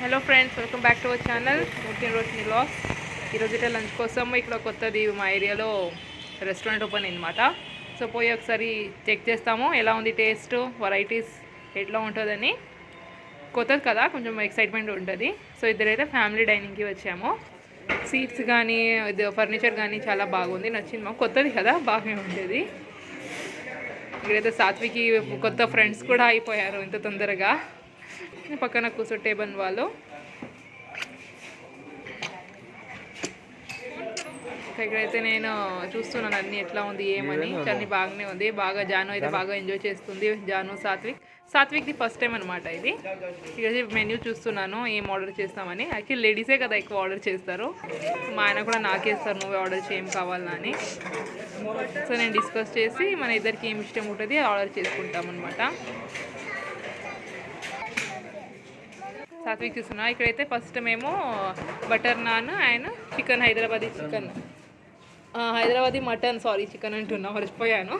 Hello friends welcome back to our channel ముఖ్యం Roshini loss ఈరోజు ఇట్లా లంచ్ కోసం ఇక్కడ కొత్తది మా ఏరియాలో రెస్టారెంట్ ఓపెన్ అయిందన్నమాట. సో పోయి ఒకసారి చెక్ చేస్తాము. ఎలా ఉంది టేస్ట్ వెరైటీస్ ఎట్లా ఉంటుందని. కొత్తది కదా కొంచెం ఎక్సైట్మెంట్ ఉంటుంది. సో ఇద్దరైతే ఫ్యామిలీ డైనింగ్కి వచ్చాము. సీట్స్ కానీ ఇది ఫర్నిచర్ కానీ చాలా బాగుంది. నచ్చింది మాకు. కొత్తది కదా బాగానే ఉండేది. ఇక్కడైతే సాత్వికి కొత్త ఫ్రెండ్స్ కూడా అయిపోయారు ఇంత తొందరగా. పక్కన కూర్చో టేబుల్ వాళ్ళు. ఇంకా ఇక్కడైతే నేను చూస్తున్నాను అన్ని ఎట్లా ఉంది ఏమని. అన్ని బాగానే ఉంది. బాగా జాను అయితే బాగా ఎంజాయ్ చేస్తుంది. జాను సాత్విక్. సాత్విక్ది ఫస్ట్ టైం అనమాట ఇది. ఇక్కడ మెన్యూ చూస్తున్నాను ఏం ఆర్డర్ చేస్తామని. యాక్చువల్లీ లేడీసే కదా ఎక్కువ ఆర్డర్ చేస్తారు. మా ఆయన కూడా నాకేస్తారు నువ్వే ఆర్డర్ చేయం కావాలా అని. సో నేను డిస్కస్ చేసి మన ఇద్దరికి ఏమి ఇష్టం ఉంటుంది ఆర్డర్ చేసుకుంటాం అనమాట సాత్విక్ చూస్తున్నా. ఇక్కడైతే ఫస్ట్ మేము butter naan and chicken Hyderabadi chicken Hyderabadi mutton sorry chicken అంటున్నా మర్చిపోయాను.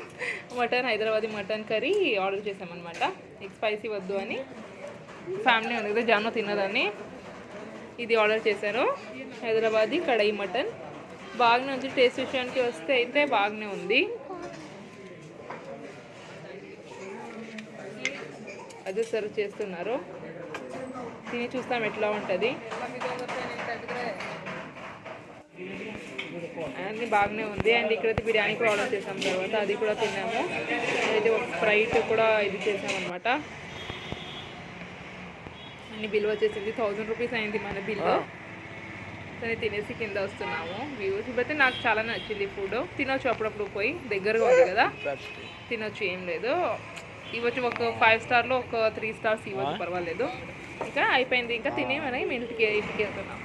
Mutton Hyderabadi mutton curry order చేసామన్నమాట. ఎగ్ స్పైసీ వద్దు అని. ఫ్యామిలీ ఉంది కదా జాను తిన్నదని ఇది ఆర్డర్ చేశాను హైదరాబాదీ కడాయి మటన్. బాగానే ఉంది టేస్ట్ విషయానికి వస్తే అయితే బాగానే ఉంది. అదే సర్వ్ చేస్తున్నారు. తిని చూస్తాం ఎట్లా ఉంటుంది. అన్ని బాగానే ఉంది. అండ్ ఇక్కడైతే బిర్యానీ కూడా ఆర్డర్ చేసాం తర్వాత అది కూడా తిన్నాము. అయితే ఒక స్ప్రైట్ కూడా ఇది చేసామన్నమాట. అన్ని బిల్ వచ్చేసింది. థౌజండ్ రూపీస్ అయింది మన బిల్లు సరే తినేసి కింద వస్తున్నాము వ్యూస్. ఇప్పుడైతే నాకు చాలా నచ్చింది ఫుడ్ తినొచ్చు అప్పుడప్పుడు పోయి. దగ్గరగా ఉంది కదా. తినొచ్చు ఏం లేదు. ఇవ్వచ్చు ఒక ఫైవ్ స్టార్లో ఒక త్రీ స్టార్స్ ఇవ్వచ్చు పర్వాలేదు. ఇంకా అయిపోయింది. ఇంకా తిని మనకి ఇంటికి ఇంటికి వెళ్తున్నాం.